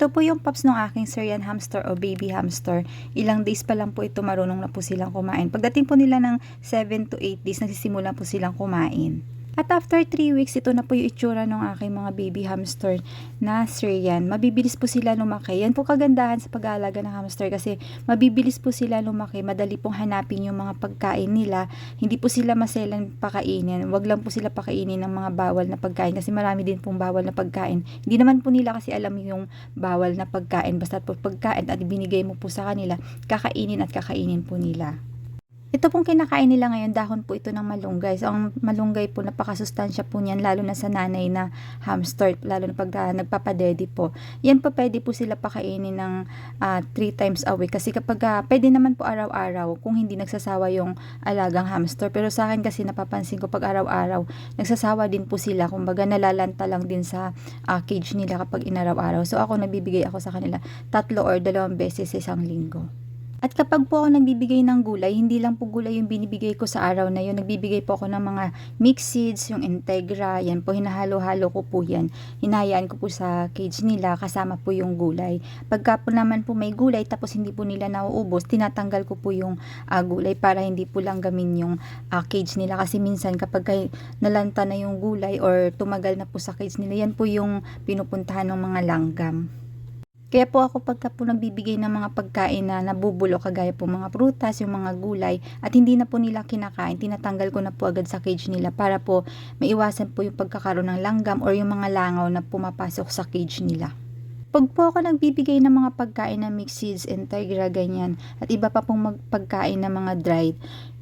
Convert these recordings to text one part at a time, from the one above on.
Ito po yung pups ng aking Syrian hamster o baby hamster. Ilang days pa lang po ito marunong na po silang kumain. Pagdating po nila ng 7 to 8 days, nagsisimulan po silang kumain. At after 3 weeks, ito na po yung itsura ng aking mga baby hamster na Syrian. Mabibilis po sila lumaki. Yan po kagandahan sa pag-aalaga ng hamster kasi mabibilis po sila lumaki. Madali pong hanapin yung mga pagkain nila. Hindi po sila maselan pakainin. Huwag lang po sila pakainin ng mga bawal na pagkain kasi marami din pong bawal na pagkain. Hindi naman po nila kasi alam yung bawal na pagkain. Basta po pagkain at binigay mo po sa kanila, kakainin at kakainin po nila. Ito pong kinakain nila ngayon, dahon po ito ng malunggay. So, ang malunggay po, napakasustansya po niyan, lalo na sa nanay na hamster, lalo na pag uh, nagpapadedi po. Yan po, pwede po sila pakainin ng 3 times a week. Kasi kapag, uh, pwede naman po araw-araw, kung hindi nagsasawa yung alagang hamster. Pero sa akin kasi napapansin ko pag araw-araw, nagsasawa din po sila. Kumbaga, nalalanta lang din sa uh, cage nila kapag inaraw-araw. So, ako, nagbibigay ako sa kanila tatlo or dalawang beses sa isang linggo. At kapag po ako nagbibigay ng gulay, hindi lang po gulay yung binibigay ko sa araw na yun. Nagbibigay po ako ng mga mixed seeds, yung integra, yan po, hinahalo-halo ko po yan. Hinayaan ko po sa cage nila, kasama po yung gulay. Pagka po naman po may gulay, tapos hindi po nila nauubos, tinatanggal ko po yung uh, gulay para hindi po lang gamin yung uh, cage nila. Kasi minsan kapag nalanta na yung gulay or tumagal na po sa cage nila, yan po yung pinupuntahan ng mga langgam. Kaya po ako pagka po nagbibigay ng mga pagkain na nabubulo kagaya po mga prutas, yung mga gulay at hindi na po nila kinakain, tinatanggal ko na po agad sa cage nila para po maiwasan po yung pagkakaroon ng langgam or yung mga langaw na pumapasok sa cage nila. Pag po ako nagbibigay ng mga pagkain na mixed seeds, integra, ganyan, at iba pa pong magpagkain na mga dried,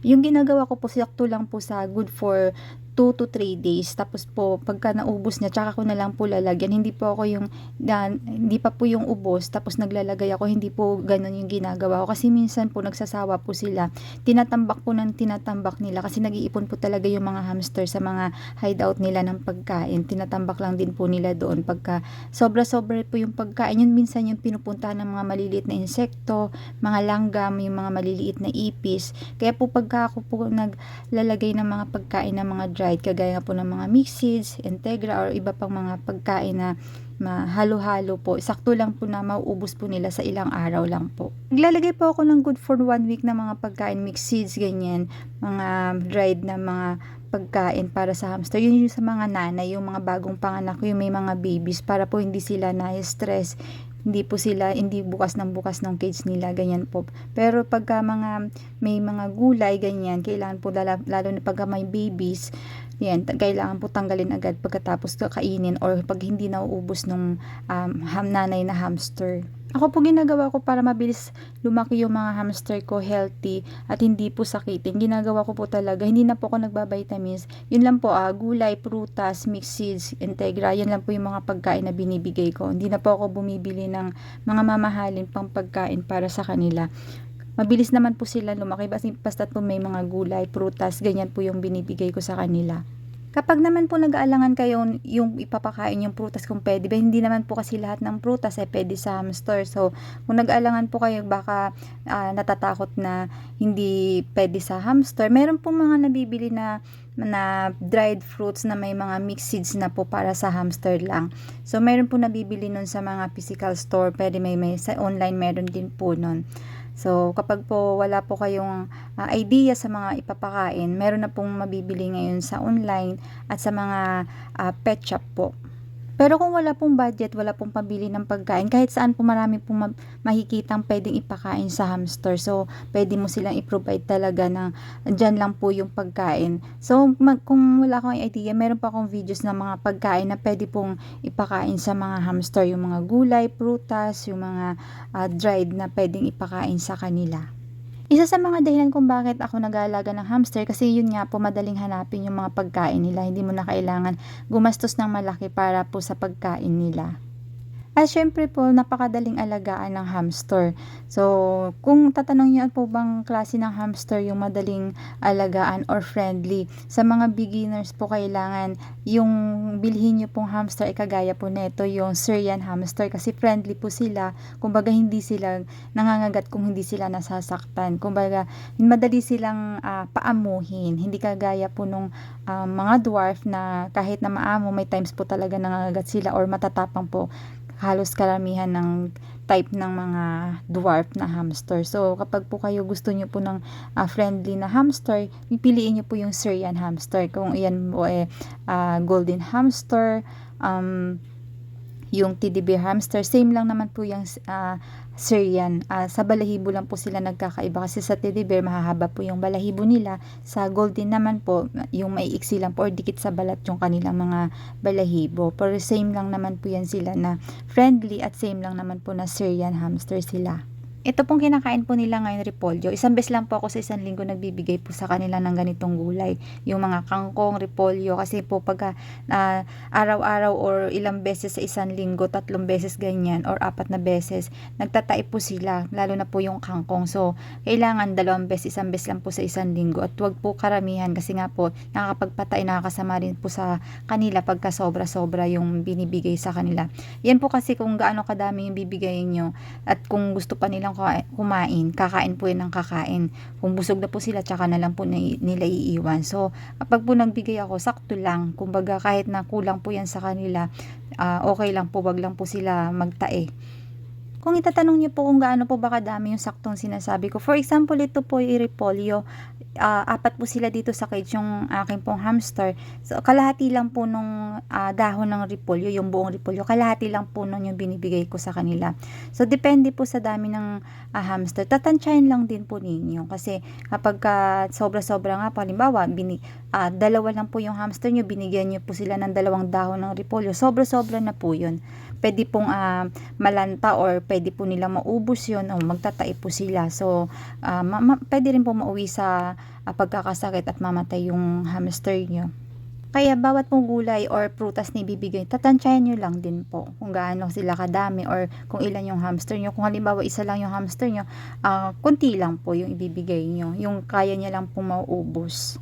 yung ginagawa ko po, sakto lang po sa good for 2 to 3 days. Tapos po, pagka naubos niya, tsaka ko na lang po lalagyan. Hindi po ako yung, dan, hindi pa po yung ubos, tapos naglalagay ako. Hindi po ganun yung ginagawa ko. Kasi minsan po, nagsasawa po sila. Tinatambak po ng tinatambak nila. Kasi nag-iipon po talaga yung mga hamster sa mga hideout nila ng pagkain. Tinatambak lang din po nila doon. Pagka sobra-sobra po yung pagkain, yun minsan yung pinupuntahan ng mga maliliit na insekto, mga langgam, yung mga maliliit na ipis. Kaya po pagka ako po naglalagay ng mga pagkain ng mga dry dried kagaya po ng mga mixed seeds, integra or iba pang mga pagkain na mahalo-halo po. Sakto lang po na mauubos po nila sa ilang araw lang po. Naglalagay po ako ng good for one week na mga pagkain, mixed seeds, ganyan, mga dried na mga pagkain para sa hamster. Yun yung sa mga nanay, yung mga bagong panganak, yung may mga babies para po hindi sila na-stress hindi po sila hindi bukas ng bukas ng cage nila ganyan po. Pero pagka mga may mga gulay ganyan kailangan po lalo, lalo na pagka may babies yan kailangan po tanggalin agad pagkatapos kainin or pag hindi nauubos ng um, ham, nanay na hamster ako po ginagawa ko para mabilis lumaki yung mga hamster ko healthy at hindi po sakitin. Ginagawa ko po talaga. Hindi na po ako nagbabitamins. Yun lang po ah, gulay, prutas, mixed seeds, integra. Yan lang po yung mga pagkain na binibigay ko. Hindi na po ako bumibili ng mga mamahalin pang pagkain para sa kanila. Mabilis naman po sila lumaki. Basta po may mga gulay, prutas, ganyan po yung binibigay ko sa kanila. Kapag naman po nag-aalangan kayo yung ipapakain yung prutas kung pwede, ba, hindi naman po kasi lahat ng prutas ay pwede sa hamster. So, kung nag-aalangan po kayo baka uh, natatakot na hindi pwede sa hamster, meron po mga nabibili na na dried fruits na may mga mixed seeds na po para sa hamster lang. So, meron po nabibili nun sa mga physical store. Pwede may, may sa online meron din po nun. So, kapag po wala po kayong uh, idea sa mga ipapakain, meron na pong mabibili ngayon sa online at sa mga uh, pet shop po. Pero kung wala pong budget, wala pong pambili ng pagkain, kahit saan po marami pong ma- mahikitang pwedeng ipakain sa hamster. So, pwede mo silang i-provide talaga ng dyan lang po yung pagkain. So, mag, kung wala akong idea, meron pa akong videos ng mga pagkain na pwede pong ipakain sa mga hamster. Yung mga gulay, prutas, yung mga uh, dried na pwedeng ipakain sa kanila. Isa sa mga dahilan kung bakit ako nag-aalaga ng hamster kasi yun nga po madaling hanapin yung mga pagkain nila. Hindi mo na kailangan gumastos ng malaki para po sa pagkain nila. At syempre po, napakadaling alagaan ng hamster. So, kung tatanong niyo po bang klase ng hamster yung madaling alagaan or friendly, sa mga beginners po kailangan yung bilhin niyo pong hamster ay kagaya po neto yung Syrian hamster kasi friendly po sila. Kumbaga hindi sila nangangagat kung hindi sila nasasaktan. Kumbaga madali silang uh, paamuhin. Hindi kagaya po nung uh, mga dwarf na kahit na maamo may times po talaga nangangagat sila or matatapang po halos karamihan ng type ng mga dwarf na hamster. So, kapag po kayo gusto nyo po ng ah, friendly na hamster, pipiliin nyo po yung Syrian hamster. Kung iyan po eh ah, golden hamster, um, yung bear hamster, same lang naman po yung ah, Syrian. Ah, sa balahibo lang po sila nagkakaiba kasi sa teddy bear mahahaba po yung balahibo nila. Sa golden naman po, yung maiiksi lang po or dikit sa balat yung kanilang mga balahibo. Pero same lang naman po yan sila na friendly at same lang naman po na Syrian hamster sila. Ito pong kinakain po nila ngayon repolyo. Isang beses lang po ako sa isang linggo nagbibigay po sa kanila ng ganitong gulay. Yung mga kangkong, repolyo. Kasi po pagka ah, araw-araw or ilang beses sa isang linggo, tatlong beses ganyan or apat na beses, nagtatai po sila. Lalo na po yung kangkong. So, kailangan dalawang beses, isang beses lang po sa isang linggo. At wag po karamihan kasi nga po nakakapagpatay, nakakasama rin po sa kanila pagka sobra-sobra yung binibigay sa kanila. Yan po kasi kung gaano kadami yung bibigayin nyo at kung gusto pa nilang kuha- kumain, kakain po yan ng kakain. Kung busog na po sila, tsaka na lang po nila iiwan. So, kapag po nagbigay ako, sakto lang. Kumbaga, kahit na kulang po yan sa kanila, ah, okay lang po, wag lang po sila magtae. Kung itatanong niyo po kung gaano po ba kadami yung saktong sinasabi ko. For example, ito po yung repolyo. Ah, apat po sila dito sa cage yung aking pong hamster. So, kalahati lang po nung ah, dahon ng repolyo, yung buong repolyo. Kalahati lang po nun yung binibigay ko sa kanila. So, depende po sa dami ng ah, hamster. Tatansyahin lang din po ninyo. Kasi kapag ka sobra-sobra nga po, halimbawa, bini, ah, dalawa lang po yung hamster nyo, binigyan nyo po sila ng dalawang dahon ng repolyo. Sobra-sobra na po yun. Pwede pong ah, malanta or pwede po nila maubos yun o magtatai po sila. So, ah, ma- ma- pwede rin po mauwi sa ah, pagkakasakit at mamatay yung hamster nyo. Kaya bawat pong gulay or prutas na ibibigay, tatansyahin nyo lang din po kung gaano sila kadami or kung ilan yung hamster nyo. Kung halimbawa isa lang yung hamster nyo, ah, kunti lang po yung ibibigay nyo. Yung kaya niya lang pong mauubos.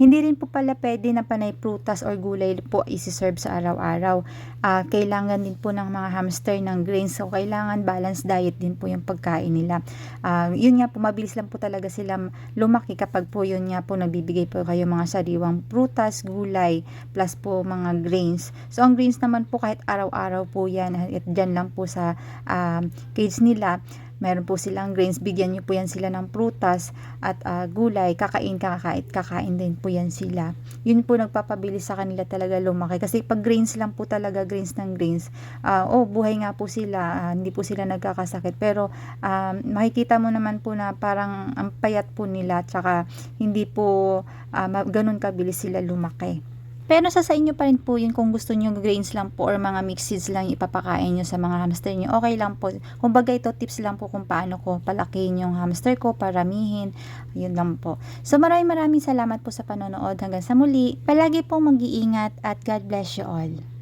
Hindi rin po pala pwede na panay prutas or gulay po isi-serve sa araw-araw. Ah, kailangan din po ng mga hamster ng grains. So, kailangan balanced diet din po yung pagkain nila. Ah, yun nga po, mabilis lang po talaga sila lumaki kapag po yun nga po nagbibigay po kayo mga sariwang prutas, gulay, plus po mga grains. So, ang grains naman po kahit araw-araw po yan at dyan lang po sa ah, cage nila meron po silang grains, bigyan nyo po yan sila ng prutas at ah, gulay, kakain, kakait, kakain din po yan sila. Yun po nagpapabilis sa kanila talaga lumaki. Kasi pag grains lang po talaga, grains ng grains, ah, oh, buhay nga po sila, ah, hindi po sila nagkakasakit. Pero ah, makikita mo naman po na parang ang payat po nila, tsaka hindi po ma- ganun kabilis sila lumaki. Pero sa sa inyo pa rin po yun kung gusto nyo grains lang po or mga mixed seeds lang ipapakain nyo sa mga hamster nyo. Okay lang po. Kung bagay ito, tips lang po kung paano ko palakihin yung hamster ko, paramihin. Yun lang po. So maraming maraming salamat po sa panonood. Hanggang sa muli. Palagi po mag-iingat at God bless you all.